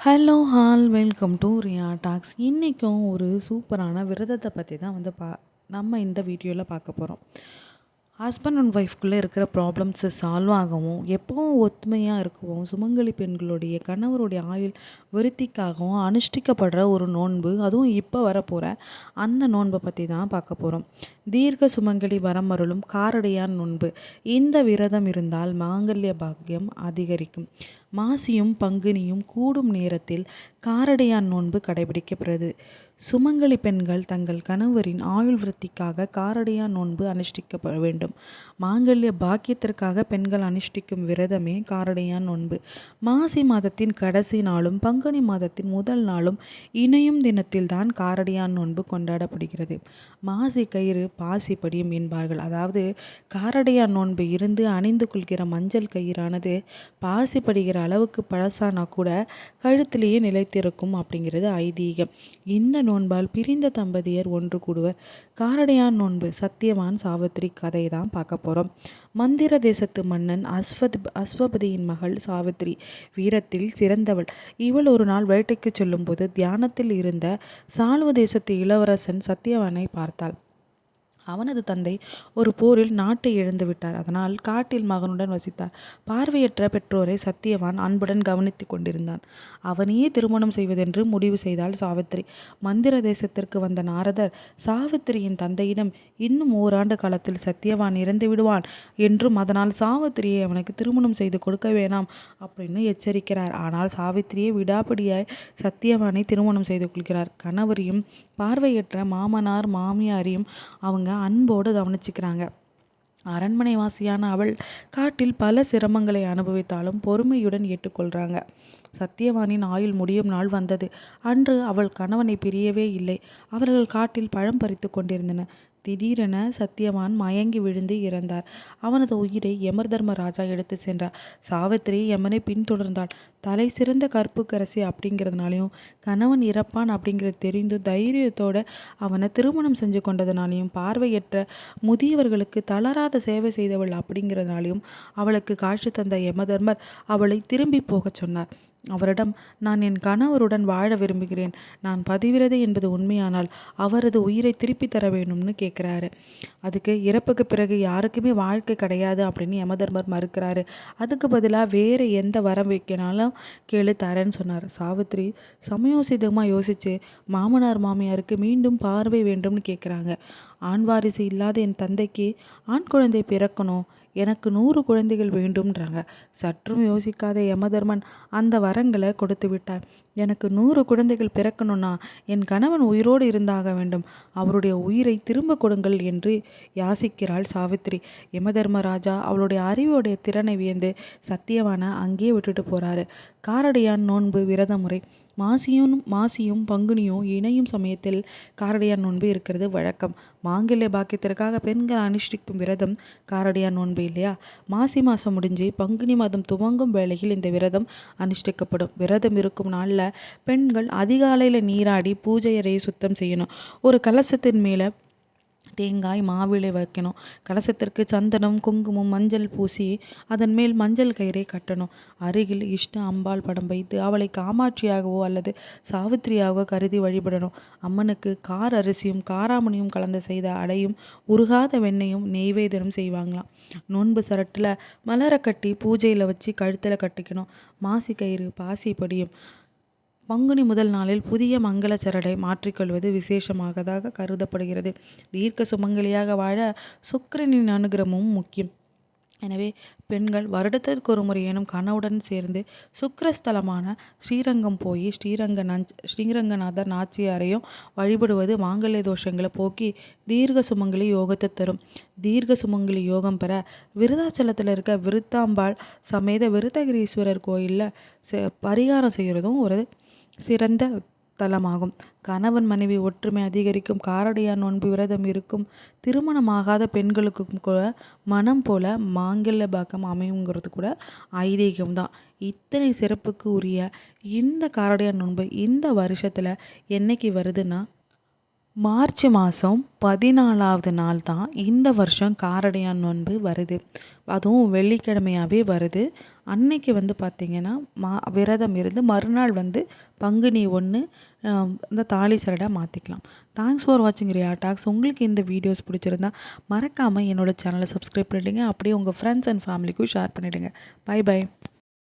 Hello all welcome to Riya talks இன்றைக்கும் ஒரு சூப்பரான விரதத்தை பற்றி தான் வந்து பா நம்ம இந்த வீடியோவில் பார்க்க போகிறோம் ஹஸ்பண்ட் அண்ட் ஒய்ஃப்குள்ளே இருக்கிற ப்ராப்ளம்ஸை சால்வ் ஆகவும் எப்பவும் ஒத்துமையாக இருக்கவும் சுமங்கலி பெண்களுடைய கணவருடைய ஆயுள் விருத்திக்காகவும் அனுஷ்டிக்கப்படுற ஒரு நோன்பு அதுவும் இப்போ வரப்போகிற அந்த நோன்பை பற்றி தான் பார்க்க போகிறோம் தீர்க்க சுமங்கலி வரமருளும் காரடையான் நோன்பு. இந்த விரதம் இருந்தால் மாங்கல்ய பாக்கியம் அதிகரிக்கும். மாசியும் பங்குனியும் கூடும் நேரத்தில் காரடையான் நோன்பு கடைபிடிக்கப்படுறது சுமங்கலி பெண்கள் தங்கள் கணவரின் ஆயுள் விருத்திக்காக காரடையான் நோன்பு அனுஷ்டிக்கப்பட வேண்டும். மாங்கல்ய பாக்கியத்திற்காக பெண்கள் அனுஷ்டிக்கும் விரதமே காரடையான் நோன்பு. மாசி மாதத்தின் கடைசி நாளும் பங்குனி மாதத்தின் முதல் நாளும் இணையும் தினத்தில் தான் காரடையான் நோன்பு கொண்டாடப்படுகிறது. மாசி கயிறு பாசி படியும் என்பார்கள். அதாவது காரடையான் நோன்பு இருந்து அணிந்து கொள்கிற மஞ்சள் கயிறானது பாசி படிகிற அளவுக்கு பழசானா கூட கழுத்திலேயே நிலைத்திருக்கும் அப்படிங்கிறது ஐதீகம். இந்த நோன்பால் பிரிந்த தம்பதியர் ஒன்று கூடுவர். காரடையான் நோன்பு சத்தியவான் சாவித்திரி கதை தான் பார்க்க போகிறோம் மந்திர தேசத்து மன்னன் அஸ்வத் அஸ்வபதியின் மகள் சாவித்திரி வீரத்தில் சிறந்தவள். இவள் ஒரு நாள் வேட்டைக்கு செல்லும்போது தியானத்தில் இருந்த சால்வ தேசத்து இளவரசன் சத்தியவானை பார்த்தாள். அவனது தந்தை ஒரு போரில் நாட்டை இழந்து விட்டார். அதனால் காட்டில் மகனுடன் வசித்தார். பார்வையற்ற பெற்றோரை சத்தியவான் அன்புடன் கவனித்து கொண்டிருந்தான். அவனையே திருமணம் செய்வதென்று முடிவு செய்தாள் சாவித்திரி. மந்திர தேசத்திற்கு வந்த நாரதர் சாவித்திரியின் தந்தையிடம் இன்னும் ஓராண்டு காலத்தில் சத்தியவான் இறந்து விடுவான் என்றும் அதனால் சாவித்திரியை அவனுக்கு திருமணம் செய்து கொடுக்க வேணாம் அப்படின்னு எச்சரிக்கிறார். ஆனால் சாவித்திரியை விடாப்பிடியாய் சத்தியவானை திருமணம் செய்து கொள்கிறார். கணவரையும் பார்வையற்ற மாமனார் மாமியாரையும் அவங்க அன்போடு கவனிச்சுக்கிறாங்க. அரண்மனை வாசியான அவள் காட்டில் பல சிரமங்களை அனுபவித்தாலும் பொறுமையுடன் ஏற்றுக்கொள்கிறாங்க சத்தியவானின் ஆயுள் முடியும் நாள் வந்தது. அன்று அவள் கணவனை பிரியவே இல்லை. அவர்கள் காட்டில் பழம் பறித்து கொண்டிருந்தனர். திடீரென சத்தியவான் மயங்கி விழுந்து இறந்தார். அவனது உயிரை யமர் தர்மராஜா எடுத்து சென்றார். சாவித்திரி யமனை பின்தொடர்ந்தாள். தலை சிறந்த கற்புக்கரசி அப்படிங்கிறதுனாலையும் கணவன் இறப்பான் அப்படிங்கிறது தெரிந்து தைரியத்தோட அவனை திருமணம் செஞ்சு கொண்டதுனாலையும் பார்வையற்ற முதியவர்களுக்கு தளராத சேவை செய்தவள் அப்படிங்கிறதுனாலையும் அவளுக்கு காட்சி தந்த யமதர்மர் அவளை திரும்பி போகச் சொன்னார். அவரிடம் நான் என் கணவருடன் வாழ விரும்புகிறேன். நான் பதிவிரதை என்பது உண்மையானால் அவரது உயிரை திருப்பி தர வேணும்னு கேட்குறாரு. அதுக்கு இறப்புக்கு பிறகு யாருக்குமே வாழ்க்கை கிடையாது அப்படின்னு யமதர்மர் மறுக்கிறாரு. அதுக்கு பதிலாக வேறு எந்த வரம் வைக்கினாலும் கேளு தரேன்னு சொன்னார். சாவித்ரி சமயோசிதமாக யோசித்து மாமனார் மாமியாருக்கு மீண்டும் பார்வை வேண்டும்னு கேட்குறாங்க. ஆண் வாரிசு இல்லாத என் தந்தைக்கு ஆண் குழந்தை பிறக்கணும் எனக்கு நூறு குழந்தைகள் வேண்டும்ன்றாங்க. சற்றும் யோசிக்காத யமதர்மன் அந்த வரங்களை கொடுத்து விட்டார். எனக்கு நூறு குழந்தைகள் பிறக்கணும்னா என் கணவன் உயிரோடு இருந்தாக வேண்டும். அவருடைய உயிரை திரும்ப கொடுங்கள் என்று யாசிக்கிறாள் சாவித்ரி யமதர்மராஜா அவளுடைய அறிவுடைய திறனை வியந்து சத்தியவான அங்கேயே விட்டுட்டு போறாரு. காரடியான் நோன்பு விரத முறை மாசியும் மாசியும் பங்குனியும் இணையும் சமயத்தில் காரடியான் நோன்பு இருக்கிறது வழக்கம். மாங்கல்ய பாக்கியத்திற்காக பெண்கள் அனுஷ்டிக்கும் விரதம் காரடியா நோன்பு இல்லையா? மாசி மாதம் முடிஞ்சு பங்குனி மாதம் துவங்கும் வேளையில் இந்த விரதம் அனுஷ்டிக்கப்படும். விரதம் இருக்கும் நாளில் பெண்கள் அதிகாலையில் நீராடி பூஜை அறையை சுத்தம் செய்யணும். ஒரு கலசத்தின் மேலே தேங்காய் மாவிளை வைக்கணும். கலசத்திற்கு சந்தனம் குங்குமம் மஞ்சள் பூசி அதன் மேல் மஞ்சள் கயிறை கட்டணும். அருகில் இஷ்ட அம்பாள் படம் வைத்து அவளை காமாட்சியாகவோ அல்லது சாவித்திரியாகவோ கருதி வழிபடணும். அம்மனுக்கு கார் அரிசியும் காராமணியும் கலந்து செய்த அடையும் உருகாத வெண்ணையும் நெய்வேதனம் செய்வாங்களாம். நோன்பு சரட்டில் மலரை கட்டி பூஜையில் வச்சு கழுத்தில் கட்டிக்கணும். மாசி கயிறு பாசி படியும் பங்குனி முதல் நாளில் புதிய மங்கள சரடை மாற்றிக்கொள்வது விசேஷமாகதாக கருதப்படுகிறது. தீர்க்க சுமங்கலியாக வாழ சுக்கிரனின் அனுகிரமும் முக்கியம். எனவே பெண்கள் வருடத்திற்கு ஒரு முறையேனும் கணவுடன் சேர்ந்து சுக்கரஸ்தலமான ஸ்ரீரங்கம் போய் ஸ்ரீரங்க நஞ்ச் ஸ்ரீரங்கநாதர் நாச்சியாரையும் வழிபடுவது மாங்கல்ய தோஷங்களை போக்கி தீர்க்க சுமங்கலி யோகத்தை தரும். தீர்க்க சுமங்கலி யோகம் பெற விருதாச்சலத்தில் இருக்க விருத்தாம்பாள் சமேத விருத்தகிரீஸ்வரர் கோயிலில் பரிகாரம் செய்கிறதும் ஒரு சிறந்த தலமாகும். கணவன் மனைவி ஒற்றுமை அதிகரிக்கும். காரடியா நோன்பு விரதம் இருக்கும். திருமணமாகாத பெண்களுக்கும் கூட மனம் போல மாங்கல்ய பாக்கம் அமையுங்கிறது கூட ஐதீகம் தான். இத்தனை சிறப்புக்கு உரிய இந்த காரடியா நோன்பு இந்த வருஷத்தில் என்னைக்கு வருதுன்னா மார்ச் மாதம் பதினாலாவது நாள் தான் இந்த வருஷம் காரடையான் நோன்பு வருது. அதுவும் வெள்ளிக்கிழமையாகவே வருது. அன்னைக்கு வந்து பார்த்திங்கன்னா மா விரதம் இருந்து மறுநாள் வந்து பங்குனி ஒன்று இந்த தாலி சரடாக மாற்றிக்கலாம் தேங்க்ஸ் ஃபார் வாட்சிங் ரியா டாக்ஸ் உங்களுக்கு இந்த வீடியோஸ் பிடிச்சிருந்தா மறக்காமல் என்னோடய சேனலை சப்ஸ்கிரைப் பண்ணிவிடுங்க அப்படியே உங்கள் ஃப்ரெண்ட்ஸ் அண்ட் ஃபேமிலிக்கும் ஷேர் பண்ணிவிடுங்க பை பை